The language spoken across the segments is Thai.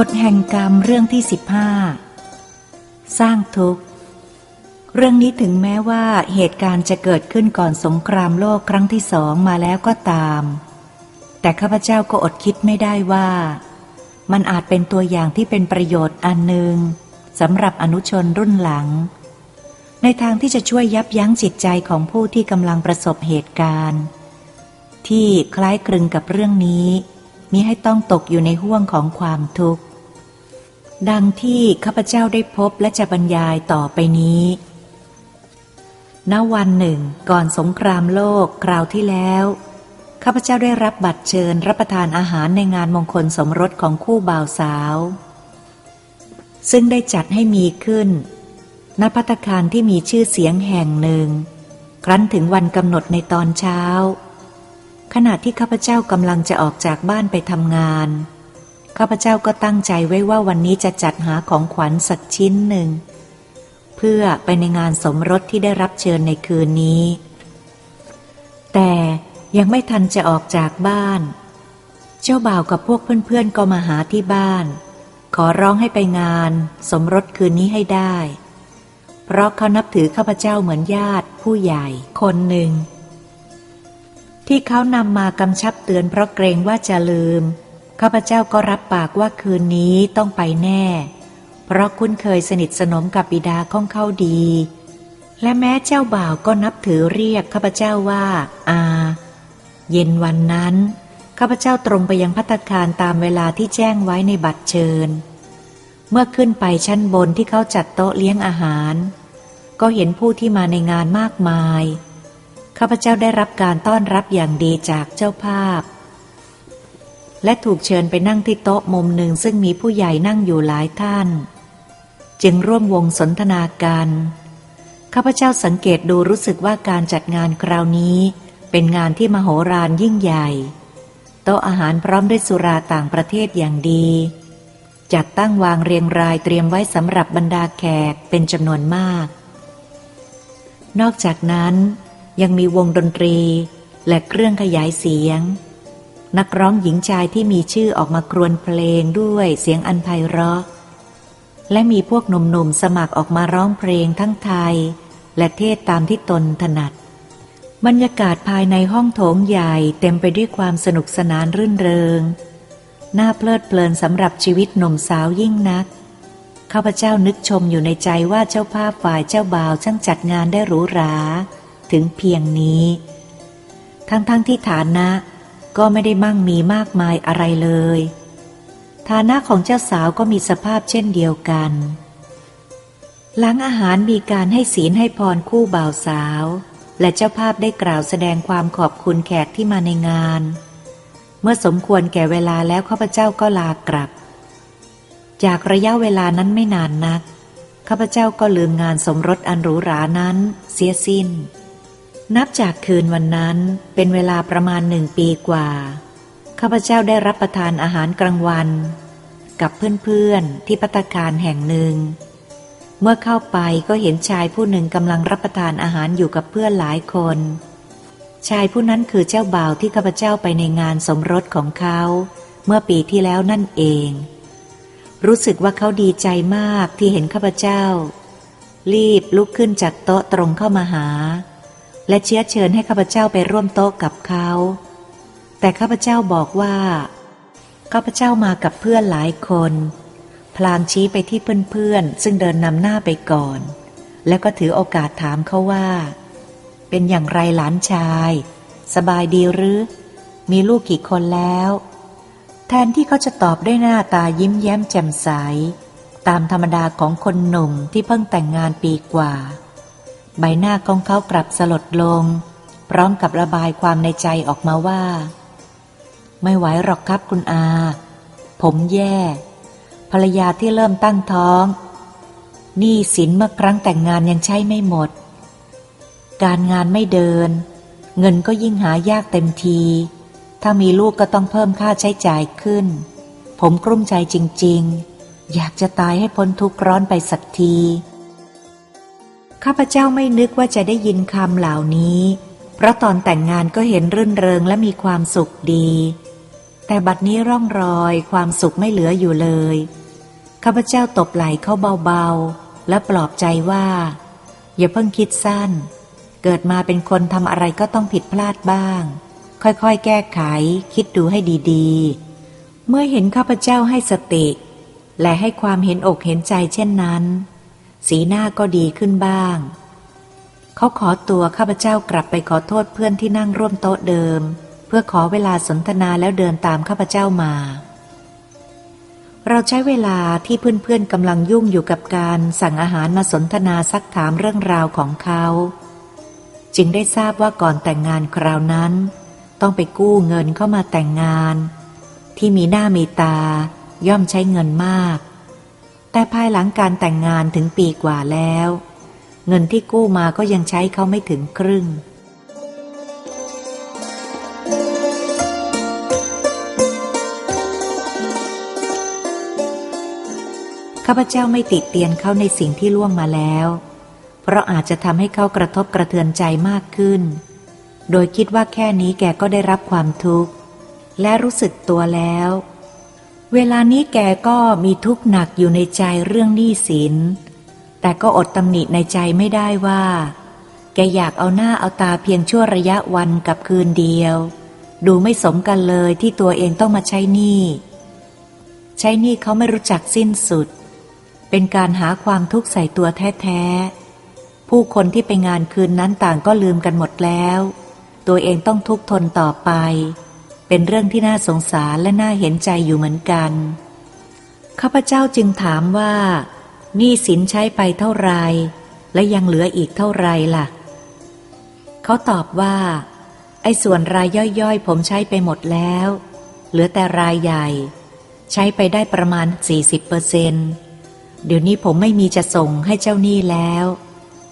กฎแห่งกรรมเรื่องที่สิบห้าสร้างทุกข์ เรื่องนี้ถึงแม้ว่าเหตุการณ์จะเกิดขึ้นก่อนสงครามโลกครั้งที่สองมาแล้วก็ตาม แต่ข้าพเจ้าก็อดคิดไม่ได้ว่า มันอาจเป็นตัวอย่างที่เป็นประโยชน์อันหนึ่งสำหรับอนุชนรุ่นหลัง ในทางที่จะช่วยยับยั้งจิตใจของผู้ที่กำลังประสบเหตุการณ์ ที่คล้ายคลึงกับเรื่องนี้มิให้ต้องตกอยู่ในห่วงของความทุกข์ ดังที่ข้าพเจ้าได้พบและจะบรรยายต่อไปนี้ ณ วันหนึ่ง ก่อนสงครามโลกคราวที่แล้ว ข้าพเจ้าได้รับบัตรเชิญรับประทานอาหารในงานมงคลสมรสของคู่บ่าวสาว ซึ่งได้จัดให้มีขึ้น ณ พัตคารที่มีชื่อเสียงแห่งหนึ่ง ครั้นถึงวันกำหนดในตอนเช้า ขณะที่ข้าพเจ้ากำลังจะออกจากบ้านไปทำงาน ข้าพเจ้าก็ตั้งใจไว้ว่าวันนี้จะจัดหาของขวัญสักชิ้นหนึ่ง เพื่อไปในงานสมรสที่ได้รับเชิญในคืนนี้ แต่ยังไม่ทันจะออกจากบ้าน เจ้าบ่าวกับพวกเพื่อนๆก็มาหาที่บ้าน ขอร้องให้ไปงานสมรสคืนนี้ให้ได้ เพราะเขานับถือข้าพเจ้าเหมือนญาติผู้ใหญ่คนหนึ่ง ที่เขานำมากำชับเตือนเพราะเกรงว่าจะลืม ข้าพเจ้าก็รับปากว่าคืนนี้ต้องไปแน่ เพราะคุ้นเคยสนิทสนมกับบิดาของเขาดี และแม้เจ้าบ่าวก็นับถือเรียกข้าพเจ้าว่า อา เย็นวันนั้น ข้าพเจ้าตรงไปยังพัตตาคารตามเวลาที่แจ้งไว้ในบัตรเชิญ เมื่อขึ้นไปชั้นบนที่เขาจัดโต๊ะเลี้ยงอาหาร ก็เห็นผู้ที่มาในงานมากมาย ข้าพเจ้าได้รับการต้อนรับอย่างดีจากเจ้าภาพ และถูกเชิญไปนั่งที่โต๊ะมุมหนึ่งซึ่งมีผู้ใหญ่นั่งอยู่หลายท่าน จึงร่วมวงสนทนากันข้าพเจ้าสังเกตดูรู้สึกว่าการจัดงานคราวนี้เป็นงานที่มโหฬารยิ่งใหญ่ โต๊ะอาหารพร้อมด้วยสุราต่างประเทศอย่างดี จัดตั้งวางเรียงรายเตรียมไว้สำหรับบรรดาแขกเป็นจำนวนมาก นอกจากนั้นยังมีวงดนตรีและเครื่องขยายเสียง นักร้องหญิงชายที่มีชื่อออกมาครวญเพลงด้วยเสียงอันไพเราะ และมีพวกหนุ่มๆสมัครออกมาร้องเพลงทั้งไทย และเทศตามที่ตนถนัด บรรยากาศภายในห้องโถงใหญ่เต็มไปด้วยความสนุกสนานรื่นเริง น่าเพลิดเพลินสำหรับชีวิตหนุ่มสาวยิ่งนักข้าพเจ้านึกชมอยู่ในใจว่าเจ้าภาพฝ่ายเจ้าบ่าวช่างจัดงานได้หรูหรา ถึงเพียงนี้ ทั้งๆทที่ฐานะ ก็ไม่ได้มั่งมีมากมายอะไรเลย ฐานะของเจ้าสาวก็มีสภาพเช่นเดียวกัน หลังอาหารมีการให้ศีลให้พรคู่บ่าวสาว และเจ้าภาพได้กล่าวแสดงความขอบคุณแขกที่มาในงาน เมื่อสมควรแก่เวลาแล้วข้าพเจ้าก็ลากลับ จากระยะเวลานั้นไม่นานนักข้าพเจ้าก็ลืมงานสมรสอันหรูหรานั้น เสียสิ้น นับจากคืนวันนั้นเป็นเวลาประมาณหนึ่งปีกว่า ข้าพเจ้าได้รับประทานอาหารกลางวัน กับเพื่อนๆที่ปัตคารแห่งหนึ่ง เมื่อเข้าไปก็เห็นชายผู้หนึ่งกำลังรับประทานอาหารอยู่กับเพื่อนหลายคน ชายผู้นั้นคือเจ้าบ่าวที่ข้าพเจ้าไปในงานสมรสของเขา เมื่อปีที่แล้วนั่นเอง รู้สึกว่าเขาดีใจมากที่เห็นข้าพเจ้า รีบลุกขึ้นจากโต๊ะตรงเข้ามาหา และเชื้อเชิญให้ข้าพเจ้าไปร่วมโต๊ะกับเขา แต่ข้าพเจ้าบอกว่าข้าพเจ้ามากับเพื่อนหลายคน พลางชี้ไปที่เพื่อนๆซึ่งเดินนำหน้าไปก่อน แล้วก็ถือโอกาสถามเขาว่า เป็นอย่างไรหลานชาย สบายดีหรือ มีลูกกี่คนแล้ว แทนที่เขาจะตอบด้วยหน้าตายิ้มแย้มแจ่มใส ตามธรรมดาของคนหนุ่มที่เพิ่งแต่งงานปีกว่า ใบหน้าของเขากลับสลดลง พร้อมกับระบายความในใจออกมาว่า ไม่ไหวหรอกครับคุณอา ผมแย่ ภรรยาที่เริ่มตั้งท้องหนี้สินเมื่อครั้งแต่งงานยังใช้ไม่หมด การงานไม่เดิน เงินก็ยิ่งหายากเต็มที ถ้ามีลูกก็ต้องเพิ่มค่าใช้จ่ายขึ้น ผมกลุ้มใจจริง ๆ อยากจะตายให้พ้นทุกข์ร้อนไปสักที ข้าพเจ้าไม่นึกว่าจะได้ยินคำเหล่านี้ เพราะตอนแต่งงานก็เห็นรื่นเริงและมีความสุขดี แต่บัดนี้ร่องรอยความสุขไม่เหลืออยู่เลย ข้าพเจ้าตบไหล่เขาเบาๆ และปลอบใจว่า อย่าเพิ่งคิดสั้น เกิดมาเป็นคนทำอะไรก็ต้องผิดพลาดบ้าง ค่อยๆ แก้ไข คิดดูให้ดีๆ เมื่อเห็นข้าพเจ้าให้สติ และให้ความเห็นอกเห็นใจเช่นนั้น สีหน้าก็ดีขึ้นบ้าง เขาขอตัวข้าพเจ้ากลับไปขอโทษเพื่อนที่นั่งร่วมโต๊ะเดิม เพื่อขอเวลาสนทนาแล้วเดินตามข้าพเจ้ามา เราใช้เวลาที่เพื่อนๆกำลังยุ่งอยู่กับการสั่งอาหารมาสนทนาซักถามเรื่องราวของเขา จึงได้ทราบว่าก่อนแต่งงานคราวนั้น ต้องไปกู้เงินเข้ามาแต่งงาน ที่มีหน้ามีตาย่อมใช้เงินมาก แต่ภายหลังการแต่งงานถึงปีกว่าแล้ว เงินที่กู้มาก็ยังใช้เขาไม่ถึงครึ่ง ข้าพเจ้าไม่ติดเตียนเขาในสิ่งที่ล่วงมาแล้ว เพราะอาจจะทำให้เขากระทบกระเทือนใจมากขึ้น โดยคิดว่าแค่นี้แกก็ได้รับความทุกข์ และรู้สึกตัวแล้ว เวลานี้แกก็มีทุกข์หนักอยู่ในใจเรื่องหนี้สิน แต่ก็อดตำหนิในใจไม่ได้ว่า แกอยากเอาหน้าเอาตาเพียงชั่วระยะวันกับคืนเดียว ดูไม่สมกันเลยที่ตัวเองต้องมาใช้หนี้ ใช้หนี้เขาไม่รู้จักสิ้นสุด เป็นการหาความทุกข์ใส่ตัวแท้ๆ ผู้คนที่ไปงานคืนนั้นต่างก็ลืมกันหมดแล้ว ตัวเองต้องทุกข์ทนต่อไป เป็นเรื่องที่น่าสงสารและน่าเห็นใจอยู่เหมือนกัน ข้าพเจ้าจึงถามว่าหนี้สินใช้ไปเท่าไร และยังเหลืออีกเท่าไรล่ะ เขาตอบว่า ไอ้ส่วนรายย่อยๆ ผมใช้ไปหมดแล้ว เหลือแต่รายใหญ่ ใช้ไปได้ประมาณ 40เปอร์เซนเดี๋ยวนี้ผมไม่มีจะส่งให้เจ้าหนี้แล้ว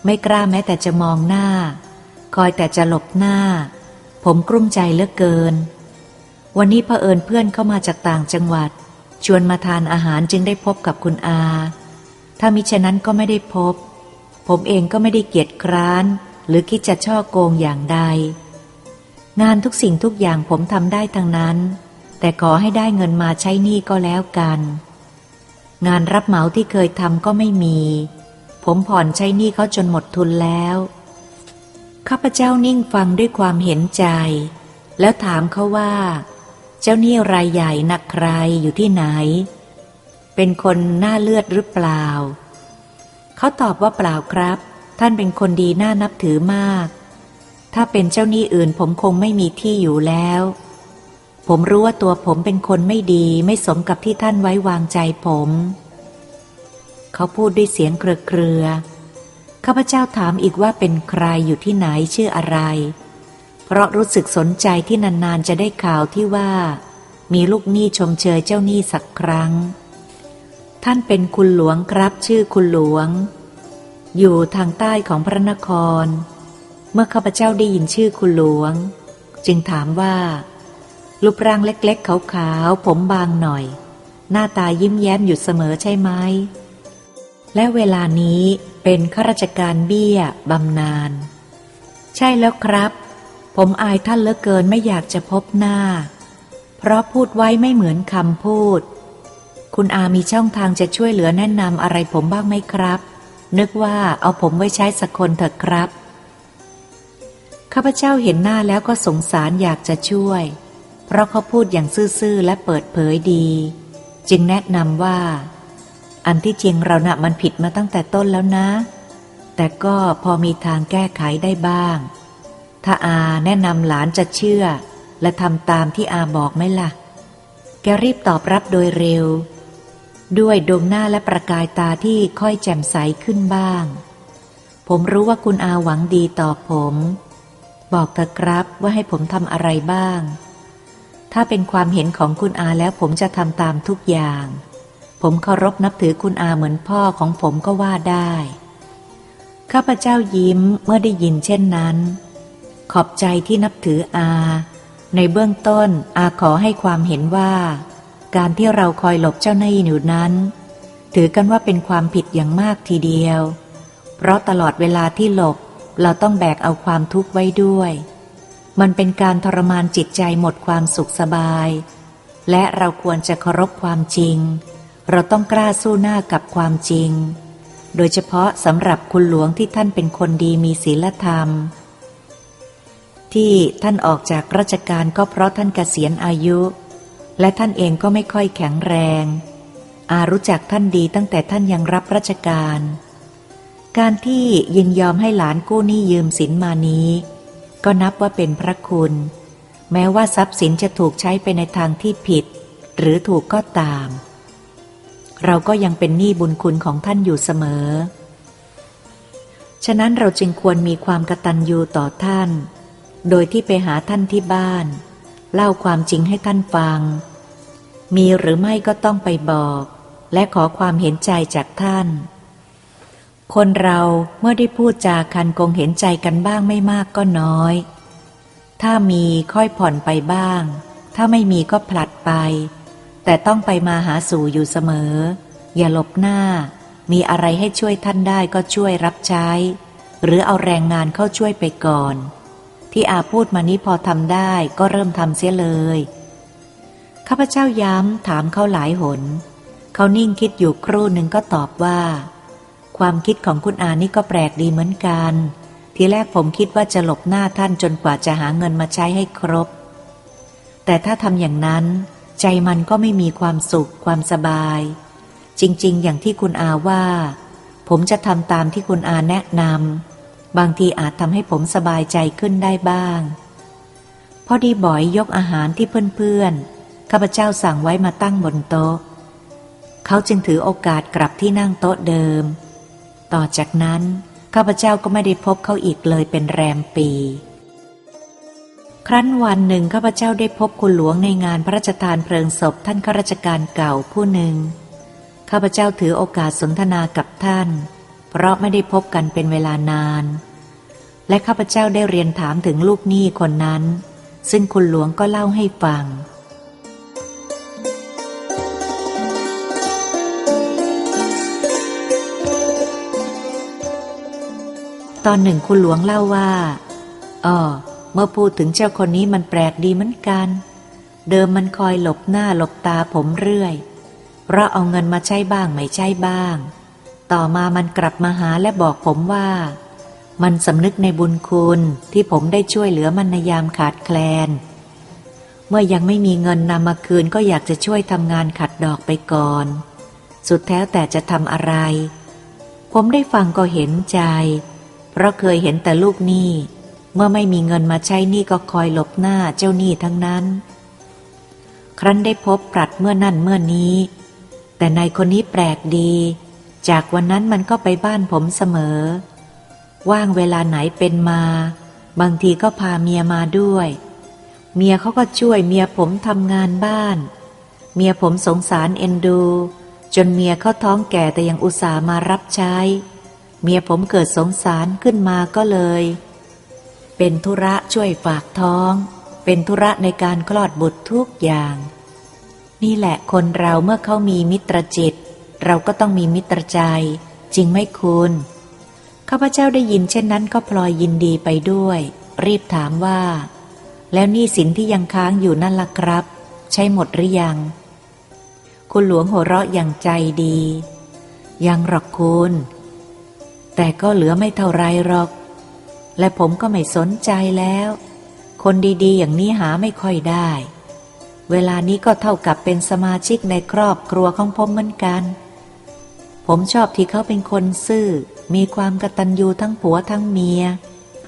ไม่กล้าแม้แต่จะมองหน้า คอยแต่จะหลบหน้า ผมกลุ้มใจเหลือเกิน วันนี้เผอิญเพื่อนเข้ามาจากต่างจังหวัด ชวนมาทานอาหารจึงได้พบกับคุณอา ถ้ามิฉะนั้นก็ไม่ได้พบ ผมเองก็ไม่ได้เกียจคร้าน หรือคิดจะช่อโกงอย่างใด งานทุกสิ่งทุกอย่างผมทำได้ทั้งนั้น แต่ขอให้ได้เงินมาใช้หนี้ก็แล้วกัน งานรับเหมาที่เคยทำก็ไม่มี ผมผ่อนใช้หนี้เขาจนหมดทุนแล้วข้าพเจ้านิ่งฟังด้วยความเห็นใจ แล้วถามเขาว่า เจ้าหนี้รายใหญ่นักใครอยู่ที่ไหน เป็นคนหน้าเลือดหรือเปล่า เขาตอบว่าเปล่าครับ ท่านเป็นคนดีน่านับถือมาก ถ้าเป็นเจ้าหนี้อื่นผมคงไม่มีที่อยู่แล้ว ผมรู้ว่าตัวผมเป็นคนไม่ดีไม่สมกับที่ท่านไว้วางใจผม เขาพูดด้วยเสียงเครือเครือข้าพเจ้าถามอีกว่าเป็นใครอยู่ที่ไหนชื่ออะไรเราะรู้สึกสนใจที่นานๆจะได้ข่าวที่ว่า มีลูกหนี้ชมเชยเจ้าหนี้สักครั้ง ท่านเป็นคุณหลวงครับชื่อคุณหลวง อยู่ทางใต้ของพระนคร เมื่อข้าพเจ้าได้ยินชื่อคุณหลวง จึงถามว่ารูปร่างเล็กๆ ขาวๆ ผมบางหน่อย หน้าตายิ้มแย้มอยู่เสมอใช่ไหม และเวลานี้เป็นข้าราชการเบี้ยบำนาญ ใช่แล้วครับ ผมอายท่านเหลือเกินไม่อยากจะพบหน้า เพราะพูดไว้ไม่เหมือนคำพูด คุณอามีช่องทางจะช่วยเหลือแนะนำอะไรผมบ้างไหมครับ นึกว่าเอาผมไว้ใช้สักคนเถอะครับ ข้าพเจ้าเห็นหน้าแล้วก็สงสารอยากจะช่วย เพราะเขาพูดอย่างซื่อๆและเปิดเผยดี จึงแนะนำว่า อันที่จริงเรานะ่ะมันผิดมาตั้งแต่ต้นแล้วนะ แต่ก็พอมีทางแก้ไขได้บ้าง ถ้าอาแนะนำหลานจะเชื่อ และทำตามที่อาบอกไหมล่ะ แกรีบตอบรับโดยเร็ว ด้วยดวงหน้าและประกายตาที่ค่อยแจ่มใสขึ้นบ้าง ผมรู้ว่าคุณอาหวังดีต่อผม บอกเถอะครับว่าให้ผมทำอะไรบ้าง ถ้าเป็นความเห็นของคุณอาแล้วผมจะทำตามทุกอย่าง ผมเคารพนับถือคุณอาเหมือนพ่อของผมก็ว่าได้ ข้าพเจ้ายิ้มเมื่อได้ยินเช่นนั้น ขอบใจที่นับถืออา ในเบื้องต้นอาขอให้ความเห็นว่า การที่เราคอยหลบเจ้าหน้าที่อยู่นั้น ถือกันว่าเป็นความผิดอย่างมากทีเดียว เพราะตลอดเวลาที่หลบเราต้องแบกเอาความทุกข์ไว้ด้วย มันเป็นการทรมานจิตใจหมดความสุขสบาย และเราควรจะเคารพความจริง เราต้องกล้าสู้หน้ากับความจริง โดยเฉพาะสำหรับคุณหลวงที่ท่านเป็นคนดีมีศีลธรรม ที่ท่านออกจากราชการก็เพราะท่านเกษียณอายุ และท่านเองก็ไม่ค่อยแข็งแรง อารู้จักท่านดีตั้งแต่ท่านยังรับราชการ การที่ยินยอมให้หลานกู้หนี้ยืมสินมานี้ ก็นับว่าเป็นพระคุณ แม้ว่าทรัพย์สินจะถูกใช้ไปในทางที่ผิด หรือถูกก็ตาม เราก็ยังเป็นหนี้บุญคุณของท่านอยู่เสมอ ฉะนั้นเราจึงควรมีความกตัญญูต่อท่าน โดยที่ไปหาท่านที่บ้าน เล่าความจริงให้ท่านฟัง มีหรือไม่ก็ต้องไปบอก และขอความเห็นใจจากท่าน คนเราเมื่อได้พูดจาคันคงเห็นใจกันบ้างไม่มากก็น้อย ถ้ามีค่อยผ่อนไปบ้าง ถ้าไม่มีก็ผลัดไป แต่ต้องไปมาหาสู่อยู่เสมอ อย่าหลบหน้า มีอะไรให้ช่วยท่านได้ก็ช่วยรับใช้ หรือเอาแรงงานเข้าช่วยไปก่อน ที่อาพูดมานี้พอทำได้ก็เริ่มทำเสียเลย ข้าพเจ้าย้ำถามเขาหลายหน เขานิ่งคิดอยู่ครู่หนึ่งก็ตอบว่า ความคิดของคุณอานี่ก็แปลกดีเหมือนกัน ทีแรกผมคิดว่าจะหลบหน้าท่านจนกว่าจะหาเงินมาใช้ให้ครบ แต่ถ้าทำอย่างนั้นใจมันก็ไม่มีความสุขความสบาย จริง ๆ อย่างที่คุณอาว่า ผมจะทำตามที่คุณอาแนะนำ บางทีอาจทำให้ผมสบายใจขึ้นได้บ้าง พอดีบ่อยยกอาหารที่เพื่อนๆข้าพเจ้าสั่งไว้มาตั้งบนโต๊ะ เขาจึงถือโอกาสกลับที่นั่งโต๊ะเดิม ต่อจากนั้นข้าพเจ้าก็ไม่ได้พบเขาอีกเลยเป็นแรมปี ครั้นวันหนึ่งข้าพเจ้าได้พบคุณหลวงในงานพระราชทานเพลิงศพท่านข้าราชการเก่าผู้หนึ่งข้าพเจ้าถือโอกาสสนทนากับท่าน เพราะไม่ได้พบกันเป็นเวลานาน และข้าพเจ้าได้เรียนถามถึงลูกหนี้คนนั้น ซึ่งคุณหลวงก็เล่าให้ฟัง ตอนหนึ่งคุณหลวงเล่าว่าอ๋อเมื่อพูดถึงเจ้าคนนี้มันแปลกดีเหมือนกัน เดิมมันคอยหลบหน้าหลบตาผมเรื่อยเพราะเอาเงินมาใช้บ้างไม่ใช้บ้าง ต่อมามันกลับมาหาและบอกผมว่า มันสำนึกในบุญคุณที่ผมได้ช่วยเหลือมันในยามขาดแคลน เมื่อยังไม่มีเงินนำมาคืนก็อยากจะช่วยทำงานขัดดอกไปก่อน สุดแท้แต่จะทำอะไร ผมได้ฟังก็เห็นใจ เพราะเคยเห็นแต่ลูกหนี้ เมื่อไม่มีเงินมาใช้หนี้ก็คอยหลบหน้าเจ้าหนี้ทั้งนั้น ครั้นได้พบปรัดเมื่อนั่นเมื่อนี้ แต่นายคนนี้แปลกดี จากวันนั้นมันก็ไปบ้านผมเสมอ ว่างเวลาไหนเป็นมา บางทีก็พาเมียมาด้วย เมียเขาก็ช่วยเมียผมทำงานบ้าน เมียผมสงสารเอ็นดู จนเมียเขาท้องแก่แต่ยังอุตส่าห์มารับใช้ เมียผมเกิดสงสารขึ้นมาก็เลย เป็นธุระช่วยฝากท้อง เป็นธุระในการคลอดบุตรทุกอย่าง นี่แหละคนเราเมื่อเขามีมิตรจิต เราก็ต้องมีมิตรใจ จริงไหมคุณ ข้าพเจ้าได้ยินเช่นนั้นก็พลอยยินดีไปด้วย รีบถามว่า แล้วหนี่สินที่ยังค้างอยู่นั่นล่ะครับ ใช่หมดหรือยัง คุณหลวงหัวเราะอย่างใจดี ยังหรอกคุณ แต่ก็เหลือไม่เท่าไรหรอก และผมก็ไม่สนใจแล้ว คนดีๆ อย่างนี้หาไม่ค่อยได้ เวลานี้ก็เท่ากับเป็นสมาชิกในครอบครัวของผมเหมือนกัน ผมชอบที่เขาเป็นคนซื่อ มีความกตัญญูทั้งผัวทั้งเมีย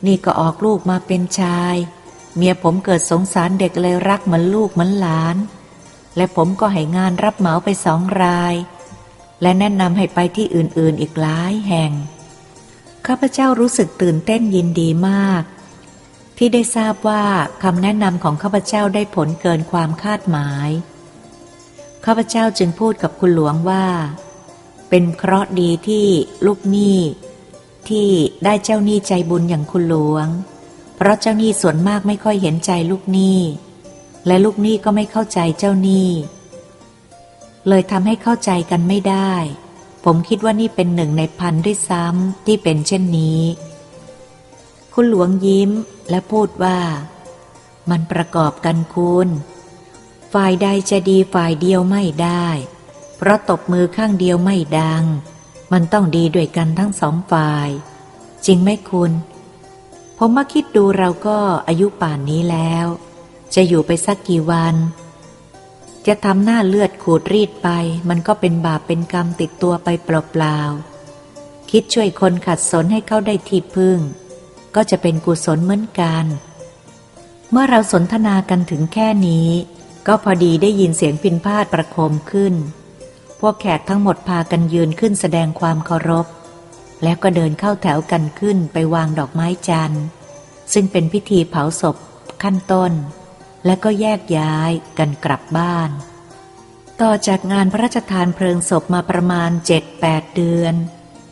นี่ก็ออกลูกมาเป็นชาย เมียผมเกิดสงสารเด็กเลยรักเหมือนลูกเหมือนหลาน และผมก็ให้งานรับเหมาไปสองราย และแนะนำให้ไปที่อื่นๆอีกหลายแห่ง ข้าพเจ้ารู้สึกตื่นเต้นยินดีมาก ที่ได้ทราบว่าคำแนะนำของข้าพเจ้าได้ผลเกินความคาดหมาย ข้าพเจ้าจึงพูดกับคุณหลวงว่า เป็นเคราะห์ดีที่ลูกหนี้ที่ได้เจ้าหนี้ใจบุญอย่างคุณหลวง เพราะเจ้าหนี้ส่วนมากไม่ค่อยเห็นใจลูกหนี้ และลูกหนี้ก็ไม่เข้าใจเจ้าหนี้ เลยทำให้เข้าใจกันไม่ได้ ผมคิดว่านี่เป็นหนึ่งในพันด้วยซ้ำที่เป็นเช่นนี้ คุณหลวงยิ้มและพูดว่า มันประกอบกันคุณฝฝ่ายใดจะดีฝ่ายเดียวไม่ได้ เพราะตบมือข้างเดียวไม่ดัง มันต้องดีด้วยกันทั้งสองฝ่าย จริงไหมคุณ ผมมาคิดดูเราก็อายุป่านนี้แล้ว จะอยู่ไปสักกี่วัน จะทำหน้าเลือดขูดรีดไป มันก็เป็นบาปเป็นกรรมติดตัวไปเปล่าๆ คิดช่วยคนขัดสนให้เขาได้ที่พึ่ง ก็จะเป็นกุศลเหมือนกัน เมื่อเราสนทนากันถึงแค่นี้ ก็พอดีได้ยินเสียงพินพาดประโคมขึ้น พวกแขกทั้งหมดพากันยืนขึ้นแสดงความเคารพ แล้วก็เดินเข้าแถวกันขึ้นไปวางดอกไม้จันทร์ ซึ่งเป็นพิธีเผาศพขั้นต้น และก็แยกย้ายกันกลับบ้าน ต่อจากงานพระราชทานเพลิงศพมาประมาณเจ็ดแปดเดือน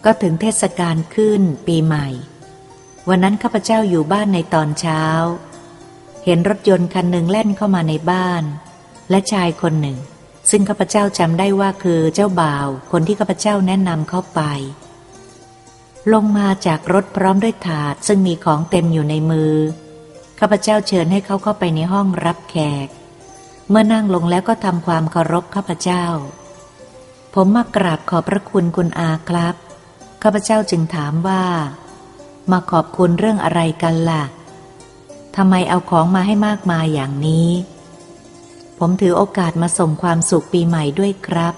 ก็ถึงเทศกาลขึ้นปีใหม่ วันนั้นข้าพเจ้าอยู่บ้านในตอนเช้า เห็นรถยนต์คันหนึ่งแล่นเข้ามาในบ้าน และชายคนหนึ่ง ซึ่งข้าพเจ้าจำได้ว่าคือเจ้าบ่าว คนที่ข้าพเจ้าแนะนำเข้าไป ลงมาจากรถพร้อมด้วยถาด ซึ่งมีของเต็มอยู่ในมือ ข้าพเจ้าเชิญให้เขาเข้าไปในห้องรับแขก เมื่อนั่งลงแล้วก็ทำความเคารพข้าพเจ้า ผมมากราบขอบพระคุณคุณอาครับ ข้าพเจ้าจึงถามว่า มาขอบคุณเรื่องอะไรกันล่ะทำไมเอาของมาให้มากมายอย่างนี้ ผมถือโอกาสมาส่งความสุขปีใหม่ด้วยครับ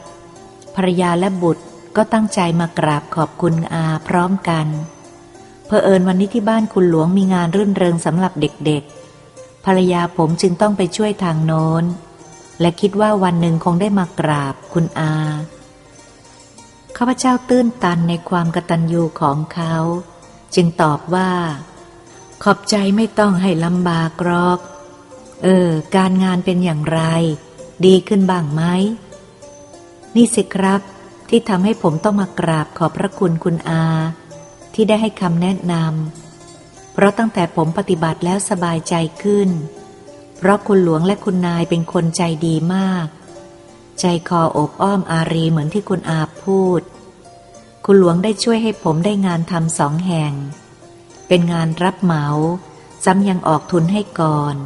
ภรยาและบุตรก็ตั้งใจมากราบขอบคุณอาพร้อมกัน เพอเอิญวันนี้ที่บ้านคุณหลวงมีงานรื่นเริงสำหรับเด็กๆ ภรรยาผมจึงต้องไปช่วยทางโน้น และคิดว่าวันหนึ่งคงได้มากราบคุณอา ข้าพเจ้าตื้นตันในความกตัญญูของเขา จึงตอบว่า ขอบใจไม่ต้องให้ลำบากหรอก เออ การงานเป็นอย่างไร ดีขึ้นบ้างไหม นี่สิครับ ที่ทำให้ผมต้องมากราบขอบพระคุณคุณอา ที่ได้ให้คำแนะนำเพราะตั้งแต่ผมปฏิบัติแล้วสบายใจขึ้น เพราะคุณหลวงและคุณนายเป็นคนใจดีมาก ใจคออบอ้อมอารีเหมือนที่คุณอาพูด คุณหลวงได้ช่วยให้ผมได้งานทำสองแห่ง เป็นงานรับเหมา ซ้ำยังออกทุนให้ก่อน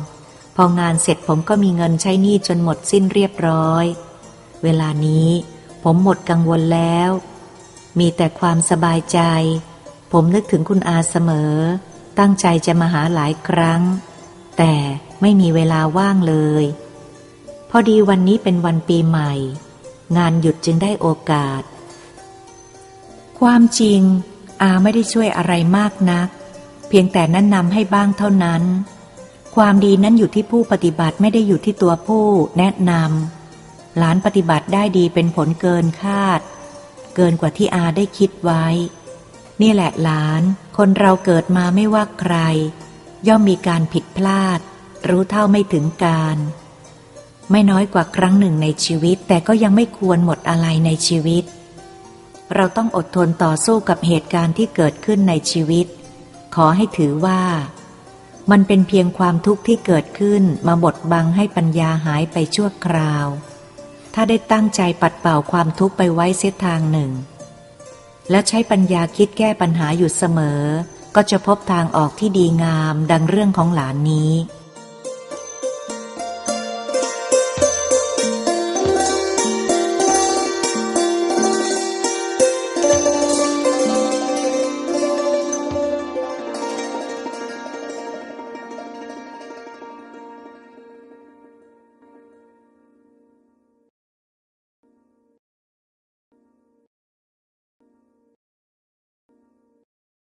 องานเสร็จผมก็มีเงินใช้หนี้จนหมดสิ้นเรียบร้อย เวลานี้ผมหมดกังวลแล้ว มีแต่ความสบายใจ ผมนึกถึงคุณอาเสมอ ตั้งใจจะมาหาหลายครั้ง แต่ไม่มีเวลาว่างเลย พอดีวันนี้เป็นวันปีใหม่ งานหยุดจึงได้โอกาส ความจริง อาไม่ได้ช่วยอะไรมากนัก เพียงแต่แนะนำให้บ้างเท่านั้น ความดีนั้นอยู่ที่ผู้ปฏิบัติไม่ได้อยู่ที่ตัวผู้แนะนำหลานปฏิบัติได้ดีเป็นผลเกินคาด เกินกว่าที่อาได้คิดไว้ นี่แหละหลาน คนเราเกิดมาไม่ว่าใคร ย่อมมีการผิดพลาด รู้เท่าไม่ถึงการ ไม่น้อยกว่าครั้งหนึ่งในชีวิต แต่ก็ยังไม่ควรหมดอะไรในชีวิต เราต้องอดทนต่อสู้กับเหตุการณ์ที่เกิดขึ้นในชีวิต ขอให้ถือว่า มันเป็นเพียงความทุกข์ที่เกิดขึ้นมาบดบังให้ปัญญาหายไปชั่วคราว ถ้าได้ตั้งใจปัดเป่าความทุกข์ไปไว้เสียทางหนึ่ง และใช้ปัญญาคิดแก้ปัญหาอยู่เสมอ ก็จะพบทางออกที่ดีงามดังเรื่องของหลานนี้